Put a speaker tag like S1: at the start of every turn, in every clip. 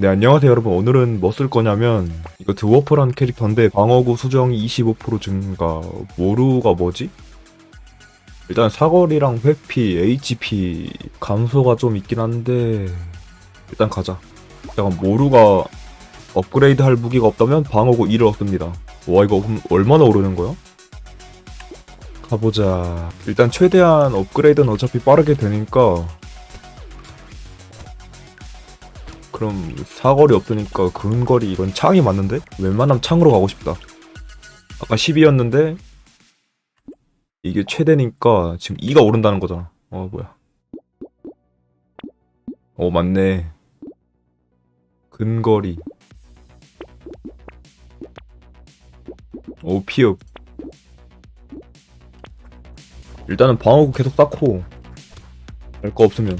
S1: 네 안녕하세요 여러분. 오늘은 뭐 쓸 거냐면 이거 드워프란 캐릭터인데 방어구 수정이 25% 증가. 모루가 뭐지? 일단 사거리랑 회피, HP 감소가 좀 있긴 한데 일단 가자. 잠깐 모루가 업그레이드 할 무기가 없다면 방어구 2를 얻습니다. 와 이거 얼마나 오르는 거야? 가보자. 일단 최대한 업그레이드는 어차피 빠르게 되니까 그럼 사거리 없으니까 근거리 이건 창이 맞는데? 웬만하면 창으로 가고 싶다. 아까 10이었는데 이게 최대니까 지금 2가 오른다는 거잖아. 어 뭐야? 어 맞네. 근거리. 오 피읍. 일단은 방어구 계속 쌓고 할 거 없으면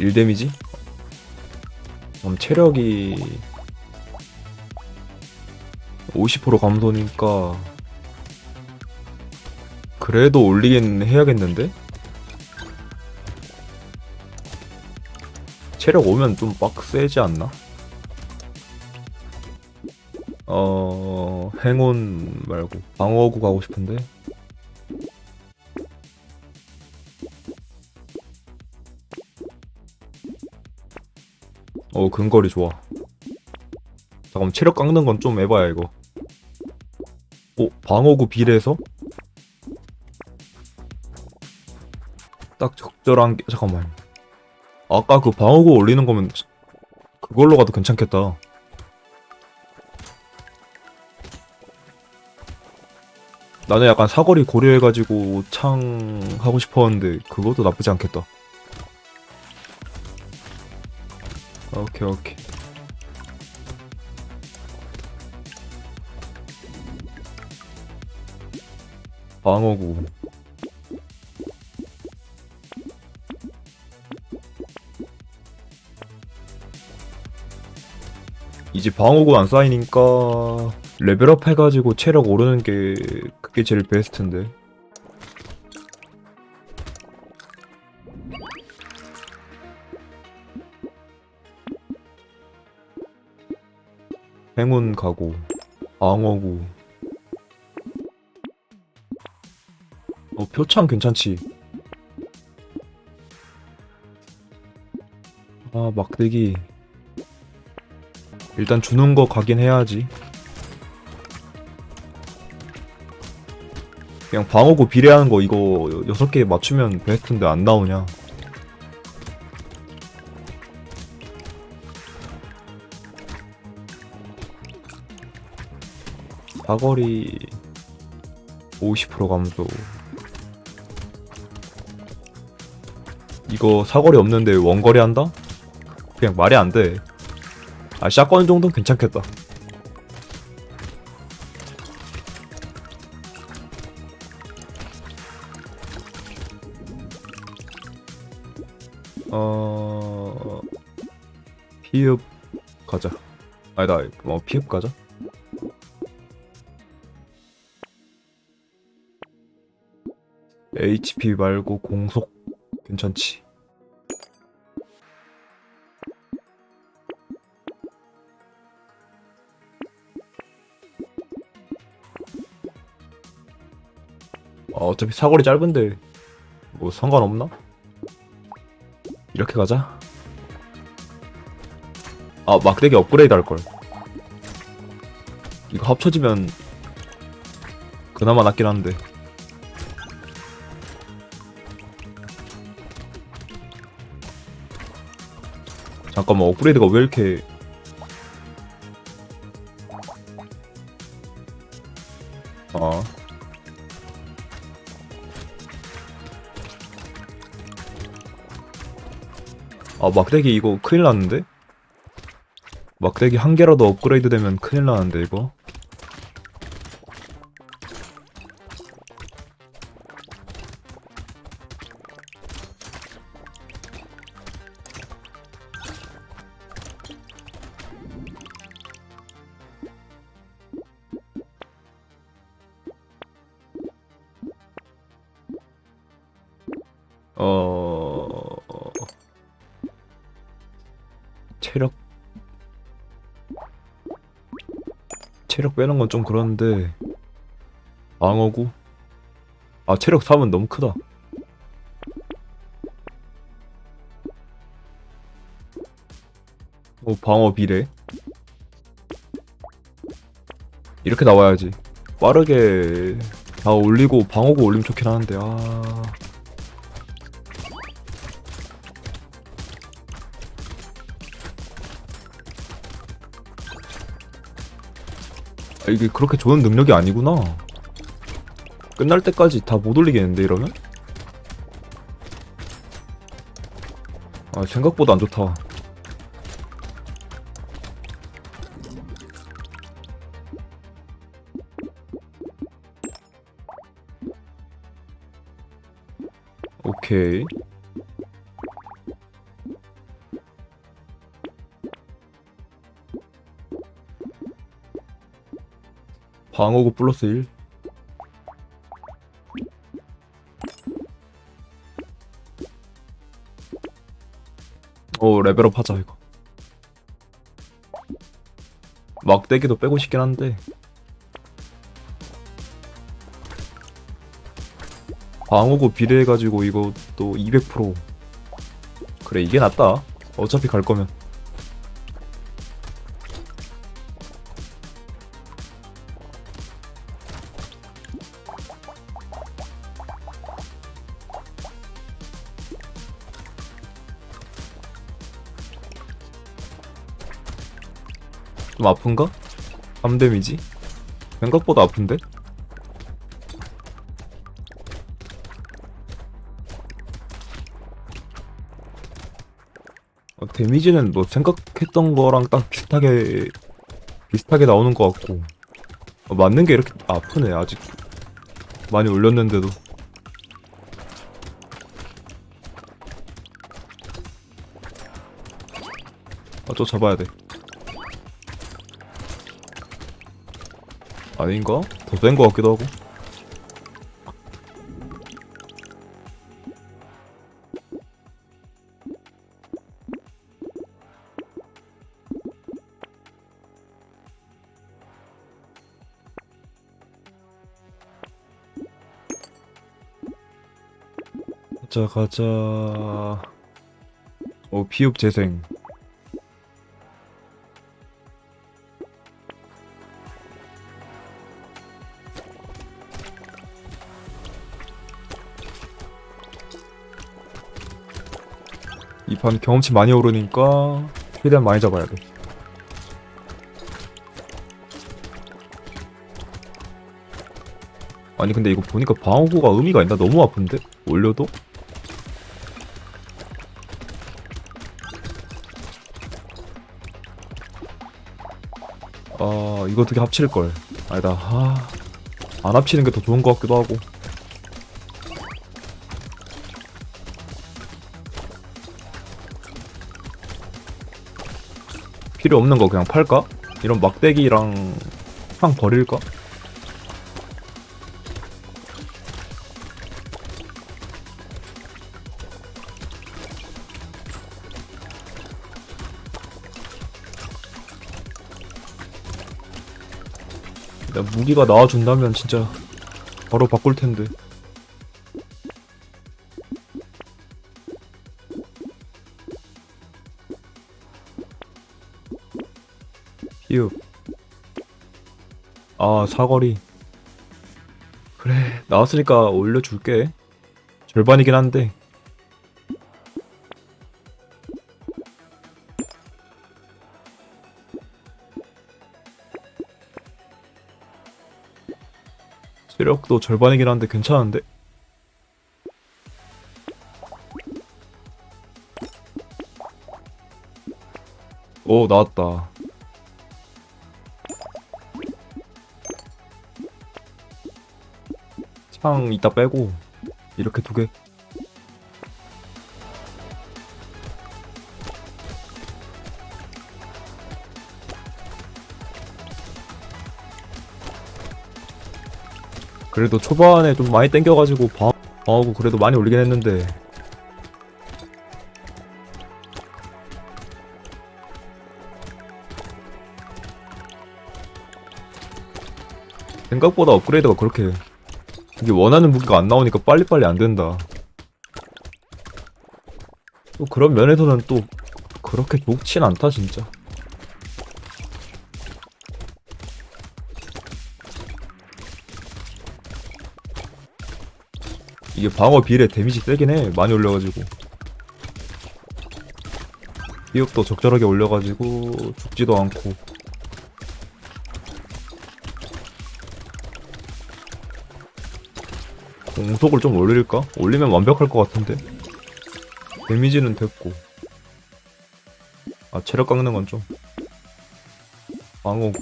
S1: 1 데미지? 그럼 체력이 50% 감소니까 그래도 올리긴 해야겠는데? 체력 오면 좀 빡세지 않나? 어... 행운 말고 방어구 가고 싶은데 어 근거리 좋아. 잠깐만 체력 깎는 건 좀 해봐야 이거. 어 방어구 비례해서? 딱 적절한 게 잠깐만. 아까 그 방어구 올리는 거면 그걸로 가도 괜찮겠다. 나는 약간 사거리 고려해가지고 창 하고 싶었는데 그것도 나쁘지 않겠다 오케이 오케이. 방어구. 이제 방어구 안 쌓이니까 레벨업 해가지고 체력 오르는 게 그게 제일 베스트인데 행운 가고 방어구. 어 표창 괜찮지? 아 막대기. 일단 주는 거 가긴 해야지. 그냥 방어구 비례하는 거 이거 6개 맞추면 베스트인데 안 나오냐 사거리 50% 감소. 이거 사거리 없는데 원거리 한다? 그냥 말이 안돼. 아 샷건 정도는 괜찮겠다. 어... 피읍 가자. 아니다 어 피읍 가자 HP 말고 공속 괜찮지. 아, 어차피 사거리 짧은데 뭐 상관없나? 이렇게 가자. 아 막대기 업그레이드 할 걸. 이거 합쳐지면 그나마 낫긴 한데. 잠깐만 업그레이드가 왜 이렇게 아 아, 막대기 이거 큰일 났는데? 막대기 한 개라도 업그레이드 되면 큰일 나는데, 이거? 어... 체력 체력 빼는 건 좀 그런데 방어구? 아 체력 3은 너무 크다. 어 방어 비례? 이렇게 나와야지. 빠르게 다 올리고 방어구 올리면 좋긴 하는데 아 아, 이게 그렇게 좋은 능력이 아니구나. 끝날 때까지 다 못 올리겠는데 이러면? 아 생각보다 안 좋다. 오케이. 방어구 플러스 1. 오 레벨업 하자 이거. 막대기도 빼고 싶긴 한데. 방어구 비례해가지고 이거 또 200% 그래 이게 낫다 어차피 갈 거면 좀 아픈가? 3데미지? 생각보다 아픈데? 어, 데미지는 뭐 생각했던 거랑 딱 비슷하게 비슷하게 나오는 것 같고 어, 맞는 게 이렇게 아프네 아직 많이 올렸는데도 아저 잡아야 돼 아닌가? 더 센 거 같기도 하고. 가자 가자. 어 비읍 재생 이 판 경험치 많이 오르니까 최대한 많이 잡아야 돼 아니 근데 이거 보니까 방어구가 의미가 있나? 너무 아픈데? 올려도? 아 이거 어떻게 합칠걸 아니다 아, 안 합치는 게 더 좋은 것 같기도 하고 필요 없는 거 그냥 팔까? 이런 막대기랑 창 버릴까? 나 무기가 나와준다면 진짜 바로 바꿀 텐데. 아 사거리. 그래 나왔으니까 올려줄게. 절반이긴 한데. 체력도 절반이긴 한데 괜찮은데? 오 나왔다 수상 이따 빼고 이렇게 두 개. 그래도 초반에 좀 많이 땡겨가지고 방하고 그래도 많이 올리긴 했는데 생각보다 업그레이드가 그렇게 이게 원하는 무기가 안 나오니까 빨리빨리 안 된다. 또 그런 면에서는 또 그렇게 좋진 않다 진짜. 이게 방어 비례 데미지 세긴 해. 많이 올려가지고. 피업도 적절하게 올려가지고 죽지도 않고. 공속을 좀 올릴까? 올리면 완벽할 것 같은데. 데미지는 됐고. 아 체력 깎는 건 좀. 방어고.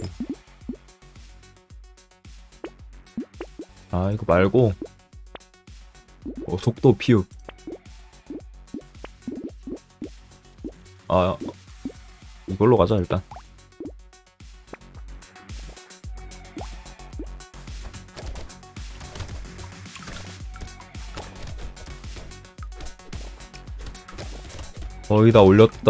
S1: 아 이거 말고 어, 속도 피읍. 아, 이걸로 가자, 일단. 거의 다 올렸다.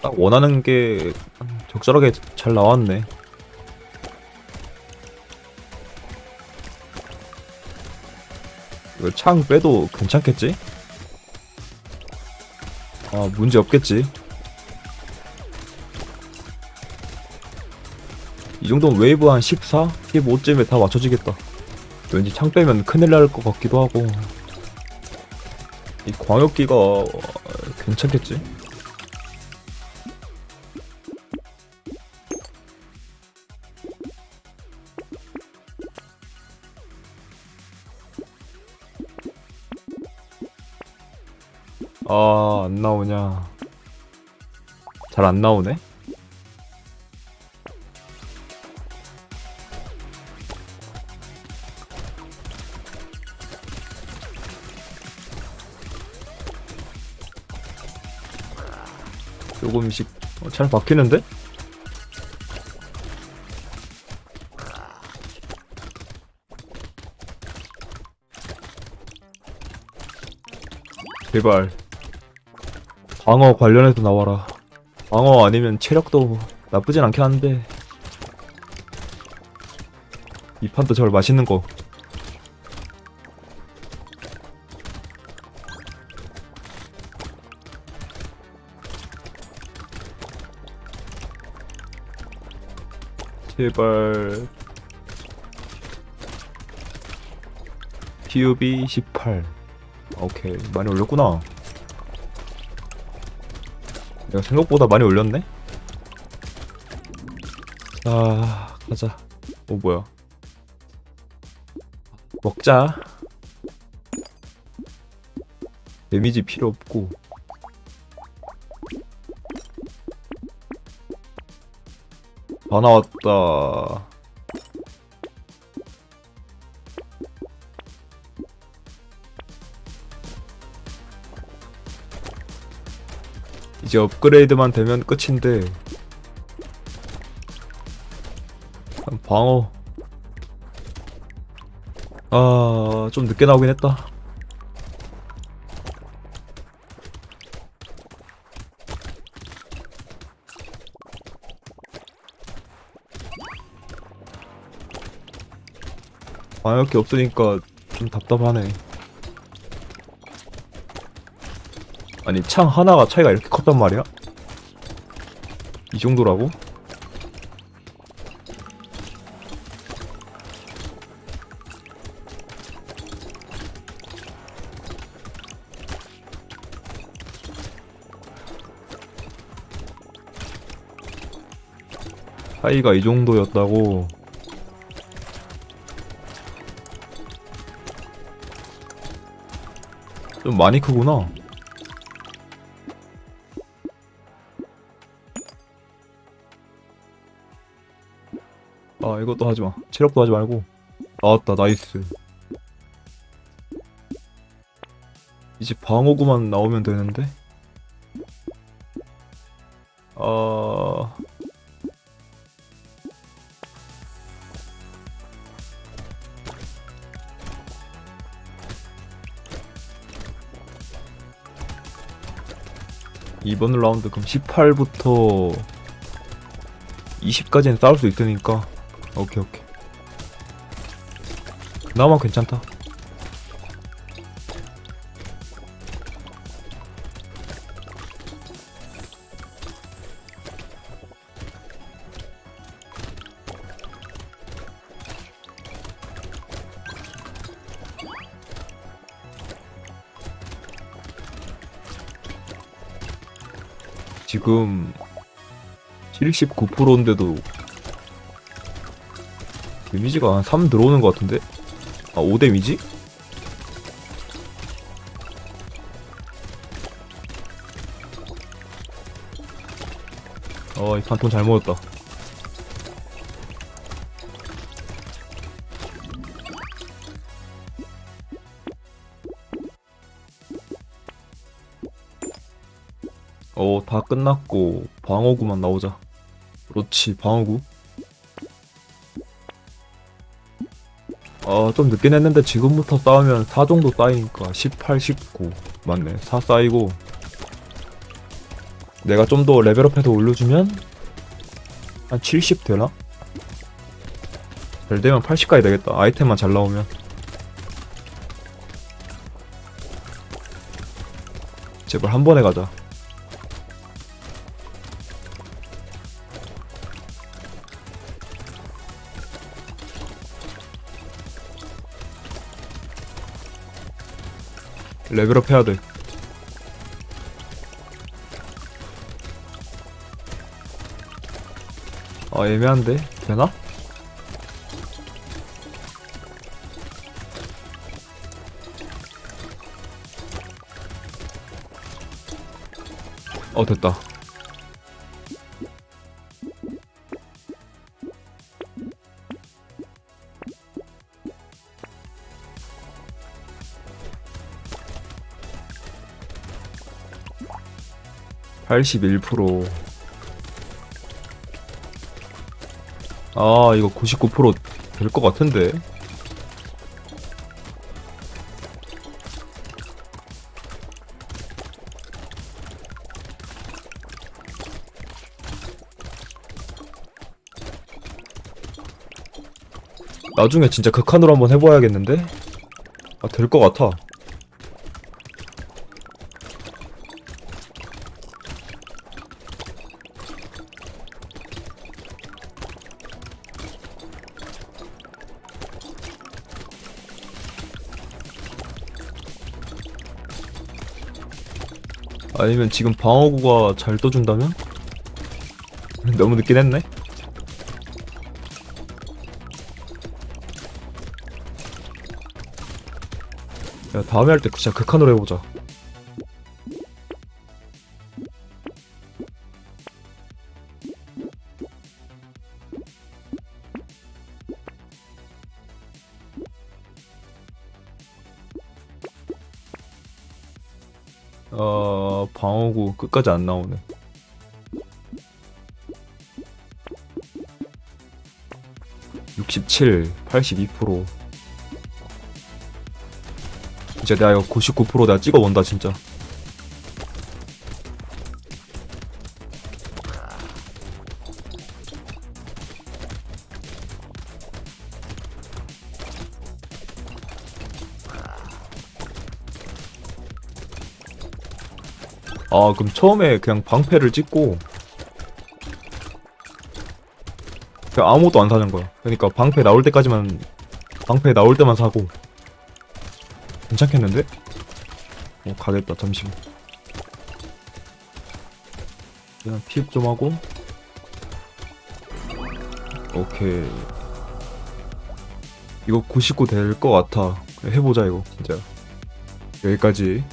S1: 딱 원하는 게 적절하게 잘 나왔네. 이거 창 빼도 괜찮겠지? 아 문제 없겠지. 이 정도면 웨이브 한 14, 15쯤에 다 맞춰지겠다. 왠지 창 빼면 큰일 날 것 같기도 하고. 이 광역기가 어, 괜찮겠지? 아, 안 나오냐. 잘 안 나오네? 조금씩 어, 잘 박히는데? 제발 방어 관련해서 나와라. 방어 아니면 체력도 나쁘진 않긴 한데 이 판도 저걸 맛있는 거. 제발 PUB 18 오케이 많이 올렸구나 내가 생각보다 많이 올렸네? 아, 가자. 오, 뭐야. 먹자. 데미지 필요 없고. 다 나왔다. 이제 업그레이드만 되면 끝인데. 참, 방어. 아 좀 늦게 나오긴 했다 방역기 없으니까 좀 답답하네 아니 창 하나가 차이가 이렇게 컸단 말이야? 이 정도라고? 차이가 이 정도였다고 좀 많이 크구나. 아 이것도 하지마. 체력도 하지 말고. 나왔다 나이스. 이제 방어구만 나오면 되는데? 아 이번 라운드 그럼 18부터 20까지는 싸울 수 있으니까. 오케이 오케이. 그나마 괜찮다 지금 79%인데도 데미지가 한 3 들어오는 것 같은데? 아, 5 데미지? 어, 이 판통 잘 먹었다. 어, 다 끝났고, 방어구만 나오자. 그렇지, 방어구. 아, 좀 늦긴 했는데 지금부터 쌓으면 4 정도 쌓이니까 18, 19. 맞네. 4 쌓이고. 내가 좀 더 레벨업해서 올려주면 한 70 되나? 잘 되면 80까지 되겠다. 아이템만 잘 나오면. 제발 한 번에 가자. 레벨업 해야 돼. 아, 애매한데? 되나? 어, 됐다. 팔십일 프로. 아, 이거 99%될 것 같은데. 나중에 진짜 극한으로 한번 해봐야겠는데? 아, 될 것 같아. 아니면 지금 방어구가 잘 떠준다면? 너무 늦긴 했네. 야 다음에 할 때 진짜 극한으로 해보자. 어 방어구 끝까지 안 나오네. (67) (82%) 진짜 내가 이거 99% 내가 찍어본다 진짜 아 그럼 처음에 그냥 방패를 찍고 그냥 아무것도 안 사는 거야. 그러니까 방패 나올 때까지만 방패 나올 때만 사고. 괜찮겠는데? 어 가겠다 잠시만. 그냥 피흡 좀 하고. 오케이. 이거 99 될 것 같아. 해보자 이거 진짜. 여기까지